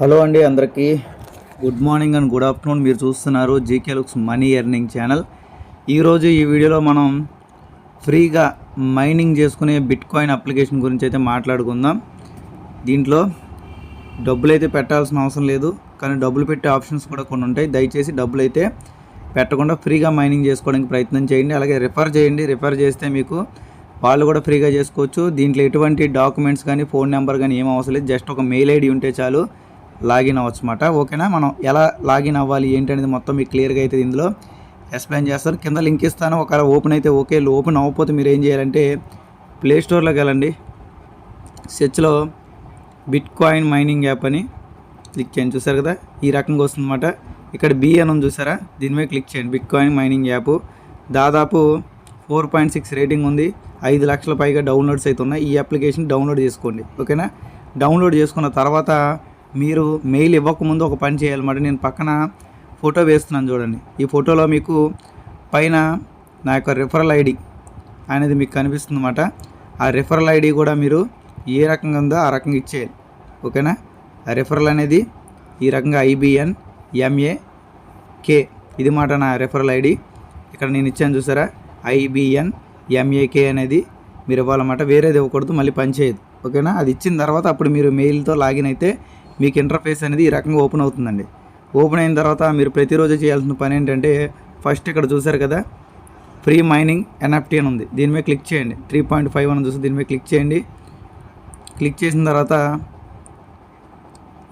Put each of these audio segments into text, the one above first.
Hello అండి అందరికీ. Good morning and good afternoon. మీరు చూస్తున్నారు GK looks money earning channel. ఈరోజు ఈ వీడియోలో మనం ఫ్రీగా మైనింగ్ చేసుకునే బిట్ కాయిన్ అప్లికేషన్ గురించి అయితే మాట్లాడుకుందాం. దీంట్లో డబ్బులు అయితే పెట్టాల్సిన అవసరం లేదు కానీ డబ్బులు పెట్టే ఆప్షన్స్ కూడా కొన్ని ఉంటాయి. దయచేసి డబ్బులు అయితే పెట్టకుండా ఫ్రీగా మైనింగ్ చేసుకోవడానికి ప్రయత్నం చేయండి. అలాగే రిఫర్ చేయండి. రిఫర్ చేస్తే మీకు వాళ్ళు కూడా ఫ్రీగా చేసుకోవచ్చు. దీంట్లో ఎటువంటి డాక్యుమెంట్స్ కానీ ఫోన్ నెంబర్ కానీ ఏం అవసరం లేదు. జస్ట్ ఒక మెయిల్ ఐడి ఉంటే చాలు. లాగిన్ అవ్వచ్చు అనమాట ఓకేనా? మనం ఎలా లాగిన్ అవ్వాలి? ఏంటి అనేది మొత్తం మీకు క్లియర్గా అయితే ఇందులో. ఎక్స్ప్లెయిన్ చేస్తారు. కింద లింక్ ఇస్తాను. ఒకవేళ ఓపెన్ అయితే ఓకే. ఓపెన్ అవ్వకపోతే మీరు ఏం చేయాలంటే ప్లే స్టోర్లోకి వెళ్ళండి. సెర్చ్లో బిట్ కాయిన్ మైనింగ్ యాప్ అని క్లిక్ చేయండి. చూసారు కదా? ఈ రకంగా వస్తుందన్నమాట ఇక్కడ బి అని ఉంది చూసారా? దీని మీద క్లిక్ చేయండి. బిట్ కాయిన్ మైనింగ్ యాప్ దాదాపు ఫోర్ పాయింట్ సిక్స్ రేటింగ్ ఉంది. ఐదు లక్షల పైగా డౌన్లోడ్స్ అయితే ఉన్నాయి. ఈ అప్లికేషన్ డౌన్లోడ్ చేసుకోండి. ఓకేనా? డౌన్లోడ్ చేసుకున్న తర్వాత మీరు మెయిల్ ఇవ్వకముందు ఒక పని చేయాలన్నమాట నేను పక్కన ఫోటో వేస్తున్నాను చూడండి. ఈ ఫోటోలో మీకు పైన నా యొక్క రిఫరల్ ఐడి అనేది మీకు కనిపిస్తుంది అనమాట ఆ రిఫరల్ ఐడి కూడా మీరు ఏ రకంగా ఉందో ఆ రకంగా ఇచ్చేయాలి. ఓకేనా? ఆ రిఫరల్ అనేది ఈ రకంగా ఐబిఎన్ ఎంఏ కే. ఇది మాట నా రిఫరల్ ఐడి. ఇక్కడ నేను ఇచ్చాను చూసారా? ఐబిఎన్ ఎంఏకే అనేది మీరు ఇవ్వాలన్నమాట. వేరేది ఇవ్వకూడదు మళ్ళీ పనిచేయదు ఓకేనా? అది ఇచ్చిన తర్వాత అప్పుడు మీరు మెయిల్తో లాగిన్ అయితే మీకు ఇంటర్ఫేస్ అనేది ఈ రకంగా ఓపెన్ అవుతుందండి. ఓపెన్ అయిన తర్వాత మీరు ప్రతిరోజు చేయాల్సిన పని ఏంటంటే ఫస్ట్ ఇక్కడ చూసారు కదా ఫ్రీ మైనింగ్ ఎన్ఎఫ్టీ అని ఉంది. దీని మీద క్లిక్ చేయండి. త్రీ పాయింట్ ఫైవ్ అని చూసి దీని మీద క్లిక్ చేయండి. క్లిక్ చేసిన తర్వాత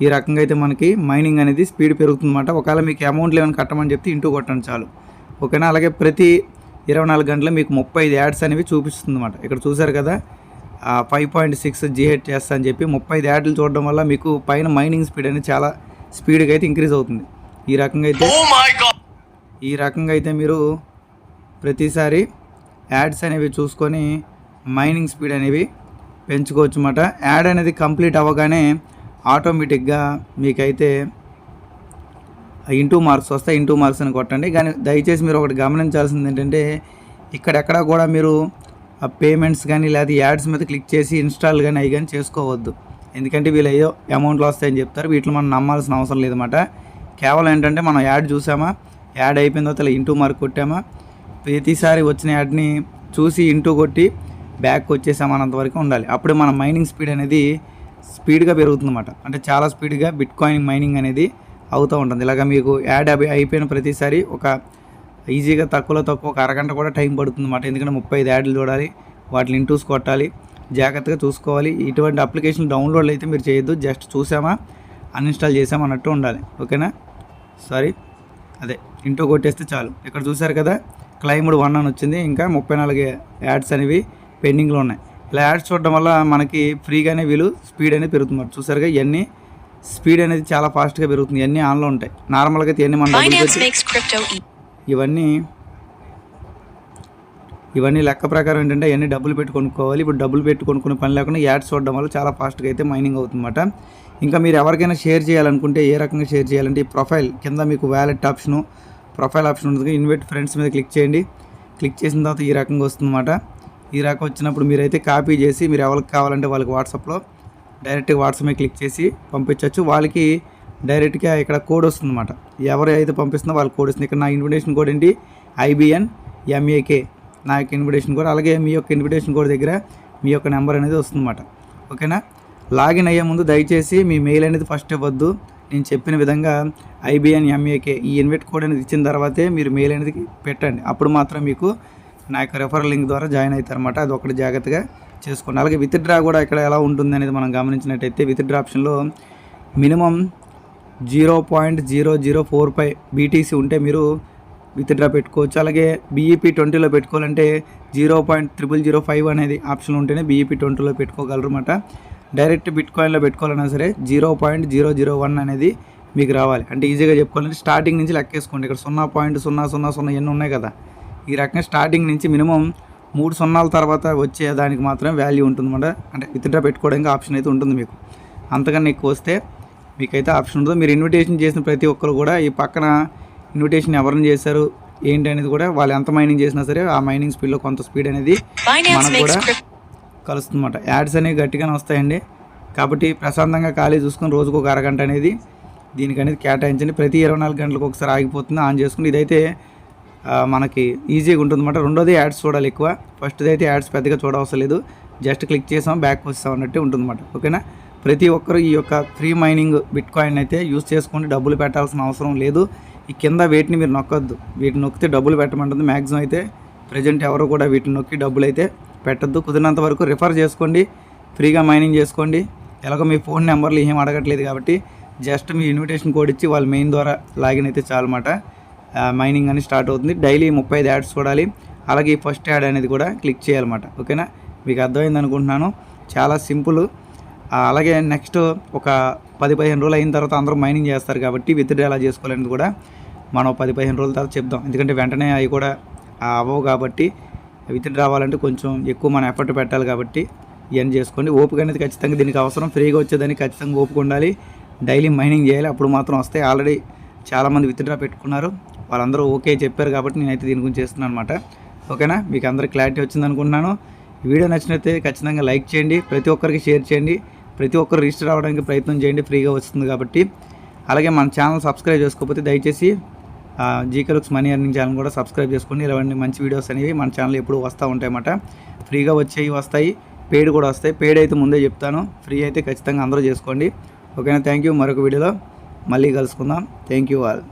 ఈ రకంగా అయితే మనకి మైనింగ్ అనేది స్పీడ్ పెరుగుతుందన్నమాట. ఒకవేళ మీకు అమౌంట్ ఏమైనా కట్టమని చెప్తే ఇంటూ కొట్టండి చాలు. ఓకేనా? అలాగే ప్రతి ఇరవై నాలుగు గంటలు మీకు ముప్పై ఐదు యాడ్స్ అనేవి చూపిస్తుంది అనమాట ఇక్కడ చూసారు కదా ఫైవ్ పాయింట్ సిక్స్ జిహెచ్ చేస్తా అని చెప్పి ముప్పై ఐదు యాడ్లు చూడడం వల్ల మీకు పైన మైనింగ్ స్పీడ్ అనేది చాలా స్పీడ్గా అయితే ఇంక్రీజ్ అవుతుంది. ఈ రకంగా అయితే ఈ రకంగా అయితే మీరు ప్రతిసారి యాడ్స్ అనేవి చూసుకొని మైనింగ్ స్పీడ్ అనేవి పెంచుకోవచ్చు అన్నమాట యాడ్ అనేది కంప్లీట్ అవ్వగానే ఆటోమేటిక్గా మీకైతే ఇంటూ మార్క్స్ వస్తాయి ఇంటూ మార్క్స్ అని కొట్టండి. కానీ దయచేసి మీరు ఒకటి గమనించాల్సింది ఏంటంటే ఇక్కడెక్కడ కూడా మీరు ఆ పేమెంట్స్ కానీ లేదా యాడ్స్ మీద క్లిక్ చేసి ఇన్స్టాల్ కానీ అవి కానీ చేసుకోవద్దు. ఎందుకంటే వీళ్ళు ఏదో అమౌంట్లు వస్తాయని చెప్తారు. వీటిలో మనం నమ్మాల్సిన అవసరం లేదన్నమాట. కేవలం ఏంటంటే మనం యాడ్ చూసామా? యాడ్ అయిపోయిన తర్వాత ఇంటూ మార్క్ కొట్టామా? ప్రతిసారి వచ్చిన యాడ్ని చూసి ఇంటూ కొట్టి బ్యాక్ వచ్చేసామన్నంత వరకు ఉండాలి. అప్పుడు మన మైనింగ్ స్పీడ్ అనేది స్పీడ్గా పెరుగుతుందన్నమాట. అంటే చాలా స్పీడ్గా బిట్ కాయిన్ మైనింగ్ అనేది అవుతూ ఉంటుంది. ఇలాగ మీకు యాడ్ అయిపోయిన ప్రతిసారి ఒక ఈజీగా తక్కువలో తక్కువ ఒక అరగంట కూడా టైం పడుతుంది అన్నమాట ఎందుకంటే ముప్పై ఐదు యాడ్లు చూడాలి వాటిని ఇంటూస్ కొట్టాలి జాగ్రత్తగా చూసుకోవాలి. ఇటువంటి అప్లికేషన్ డౌన్లోడ్ అయితే మీరు చేయొద్దు జస్ట్ చూసామా అన్ఇన్స్టాల్ చేసామా అన్నట్టు ఉండాలి. ఓకేనా? సారీ. అదే ఇంటూ కొట్టేస్తే చాలు. ఇక్కడ చూసారు కదా క్లైమ్డ్ వన్ అని వచ్చింది. ఇంకా ముప్పై నాలుగు యాడ్స్ అనేవి పెండింగ్లో ఉన్నాయి. ఇలా యాడ్స్ చూడడం వల్ల మనకి ఫ్రీగానే వీళ్ళు స్పీడ్ అనేది పెరుగుతుంది చూసారుగా ఇవన్నీ స్పీడ్ అనేది చాలా ఫాస్ట్గా పెరుగుతుంది. ఇవన్నీ ఆన్లో ఉంటాయి. నార్మల్గా అయితే ఇవన్నీ మన ఇవన్నీ ఇవన్నీ లెక్క ప్రకారం ఏంటంటే అవన్నీ డబ్బులు పెట్టి కొనుక్కోవాలి. ఇప్పుడు డబ్బులు పెట్టి కొనుక్కునే పని లేకుండా యాడ్స్ చూడడం వల్ల చాలా ఫాస్ట్గా అయితే మైనింగ్ అవుతుందన్నమాట. ఇంకా మీరు ఎవరికైనా షేర్ చేయాలనుకుంటే ఏ రకంగా షేర్ చేయాలంటే ఈ ప్రొఫైల్ కింద మీకు వ్యాలెట్ ఆప్షను ప్రొఫైల్ ఆప్షన్ ఉంటుంది. ఇన్వైట్ ఫ్రెండ్స్ మీద క్లిక్ చేయండి. క్లిక్ చేసిన తర్వాత ఈ రకంగా వస్తుందన్నమాట. ఈ రకం వచ్చినప్పుడు మీరైతే కాపీ చేసి మీరు ఎవరికి కావాలంటే వాళ్ళకి వాట్సాప్లో డైరెక్ట్గా వాట్సాప్ మీద క్లిక్ చేసి పంపించవచ్చు వాళ్ళకి డైరెక్ట్గా ఇక్కడ కోడ్ వస్తుందన్నమాట. ఎవరు అయితే పంపిస్తుందో వాళ్ళకి కోడ్ వస్తుంది. ఇక్కడ నా ఇన్విటేషన్ కోడ్ ఏంటి? ఐబిఎన్ ఎంఏకే నా యొక్క ఇన్విటేషన్ కోడ్ అలాగే మీ యొక్క ఇన్విటేషన్ కోడ్ దగ్గర మీ యొక్క నెంబర్ అనేది వస్తుందన్నమాట. ఓకేనా? లాగిన్ అయ్యే ముందు దయచేసి మీ మెయిల్ అనేది ఫస్ట్ ఇవ్వద్దు నేను చెప్పిన విధంగా ఐబిఎన్ ఎంఏకే ఈ ఇన్వైట్ కోడ్ అనేది ఇచ్చిన తర్వాతే మీరు మెయిల్ అనేది పెట్టండి. అప్పుడు మాత్రం మీకు నా యొక్క రెఫరల్ లింక్ ద్వారా జాయిన్ అవుతారన్నమాట. అది ఒకటి జాగ్రత్తగా చేసుకోండి. అలాగే విత్ డ్రా కూడా ఇక్కడ ఎలా ఉంటుంది అనేది మనం గమనించినట్టయితే విత్డ్రా ఆప్షన్లో minimum zero point zero zero four five BTC ఉంటే మీరు విత్డ్రా పెట్టుకోవచ్చు. అలాగే బీఈపీ ట్వంటీలో పెట్టుకోవాలంటే zero point triple zero five అనేది ఆప్షన్ ఉంటేనే బీఈపీ ట్వంటీలో పెట్టుకోగలరు డైరెక్ట్ బిట్ కాయిన్లో పెట్టుకోవాలన్నా సరే zero point zero zero one అనేది మీకు రావాలి. అంటే ఈజీగా చెప్పుకోవాలంటే స్టార్టింగ్ నుంచి లెక్కేసుకోండి ఇక్కడ సున్నా పాయింట్ సున్నా సున్నా సున్నా ఎన్ని ఉన్నాయి కదా? ఈ రకంగా స్టార్టింగ్ నుంచి మినిమం మూడు సున్నాల తర్వాత వచ్చే దానికి మాత్రమే వాల్యూ ఉంటుందన్నమాట. అంటే విత్డ్రా పెట్టుకోవడానికి ఆప్షన్ అయితే ఉంటుంది మీకు. అంతకన్నా ఎక్కువ వస్తే మీకైతే ఆప్షన్ ఉంటుంది మీరు ఇన్విటేషన్ చేసిన ప్రతి ఒక్కరు కూడా ఈ పక్కన ఇన్విటేషన్ ఎవరిని చేశారు ఏంటి అనేది కూడా వాళ్ళు ఎంత మైనింగ్ చేసినా సరే ఆ మైనింగ్ స్పీడ్లో కొంత స్పీడ్ అనేది మనకు కూడా కలుస్తుందన్నమాట. యాడ్స్ అనేవి గట్టిగానే వస్తాయండి. కాబట్టి ప్రశాంతంగా ఖాళీ చూసుకొని రోజుకు ఒక అరగంట అనేది దీనికి అనేది కేటాయించండి. ప్రతి ఇరవై నాలుగు గంటలకు ఒకసారి ఆగిపోతుంది. ఆన్ చేసుకుని ఇదైతే మనకి ఈజీగా ఉంటుంది అనమాట రెండోది యాడ్స్ చూడాలి ఎక్కువ. ఫస్ట్ది అయితే యాడ్స్ పెద్దగా చూడవసరం లేదు. జస్ట్ క్లిక్ చేసాం బ్యాక్ వస్తాం అన్నట్టు ఉంటుందన్నమాట. ఓకేనా ప్రతి ఒక్కరూ ఈ యొక్క ఫ్రీ మైనింగ్ బిట్ కాయిన్ అయితే యూస్ చేసుకొని డబ్బులు పెట్టాల్సిన అవసరం లేదు. ఈ కింద వీటిని మీరు నొక్కొద్దు. వీటిని నొక్కితే డబ్బులు పెట్టమంటుంది. మ్యాక్సిమం అయితే ప్రజెంట్ ఎవరు కూడా వీటిని నొక్కి డబ్బులు అయితే పెట్టద్దు. కుదిరినంత వరకు రిఫర్ చేసుకోండి. ఫ్రీగా మైనింగ్ చేసుకోండి. ఎలాగో మీ ఫోన్ నెంబర్లు ఏం అడగట్లేదు కాబట్టి జస్ట్ మీ ఇన్విటేషన్ కోడ్ ఇచ్చి వాళ్ళ మెయిన్ ద్వారా లాగిన్ అయితే చాలన్నమాట. మైనింగ్ అని స్టార్ట్ అవుతుంది. డైలీ ముప్పై ఐదు యాడ్స్ చూడాలి. అలాగే ఈ ఫస్ట్ యాడ్ అనేది కూడా క్లిక్ చేయాలన్నమాట. ఓకేనా? మీకు అర్థమైంది అనుకుంటున్నాను. చాలా సింపుల్. అలాగే నెక్స్ట్ ఒక పది పదిహేను రోజులు అయిన తర్వాత అందరూ మైనింగ్ చేస్తారు కాబట్టి విత్డ్రా ఎలా చేసుకోవాలనేది కూడా మనం పది పదిహేను రోజుల తర్వాత చెప్దాం. ఎందుకంటే వెంటనే అవి కూడా అవ్వవు కాబట్టి విత్డ్రా రావాలంటే కొంచెం ఎక్కువ మనం ఎఫర్ట్ పెట్టాలి కాబట్టి ఇవన్నీ చేసుకోండి. ఓపిక అనేది ఖచ్చితంగా దీనికి అవసరం. ఫ్రీగా వచ్చేదానికి ఖచ్చితంగా ఓపిక ఉండాలి. డైలీ మైనింగ్ చేయాలి. అప్పుడు మాత్రం వస్తాయి. ఆల్రెడీ చాలామంది విత్డ్రా పెట్టుకున్నారు. వాళ్ళందరూ ఓకే చెప్పారు కాబట్టి నేనైతే దీని గురించి చేస్తున్నాను అనమాట ఓకేనా? మీకు అందరికి క్లారిటీ వచ్చింది అనుకుంటున్నాను. వీడియో నచ్చినైతే ఖచ్చితంగా లైక్ చేయండి. ప్రతి ఒక్కరికి షేర్ చేయండి. ప్రతి ఒక్కరు రిజిస్టర్ అవ్వడానికి ప్రయత్నం చేయండి ఫ్రీగా వస్తుంది కాబట్టి. అలాగే మన ఛానల్ సబ్స్క్రైబ్ చేసుకోకపోతే దయచేసి GK looks money earning channel కూడా సబ్స్క్రైబ్ చేసుకోండి ఇలాంటి మంచి వీడియోస్ అనేవి మన ఛానల్ ఎప్పుడు వస్తూ ఉంటాయన్నమాట. ఫ్రీగా వచ్చేవి వస్తాయి పెయిడ్ కూడా వస్తాయి. పెయిడ్ అయితే ముందే చెప్తాను. ఫ్రీ అయితే ఖచ్చితంగా అందరూ చేసుకోండి. ఓకేనా? Thank you. మరొక వీడియోలో మళ్ళీ కలుసుకుందాం. Thank you all.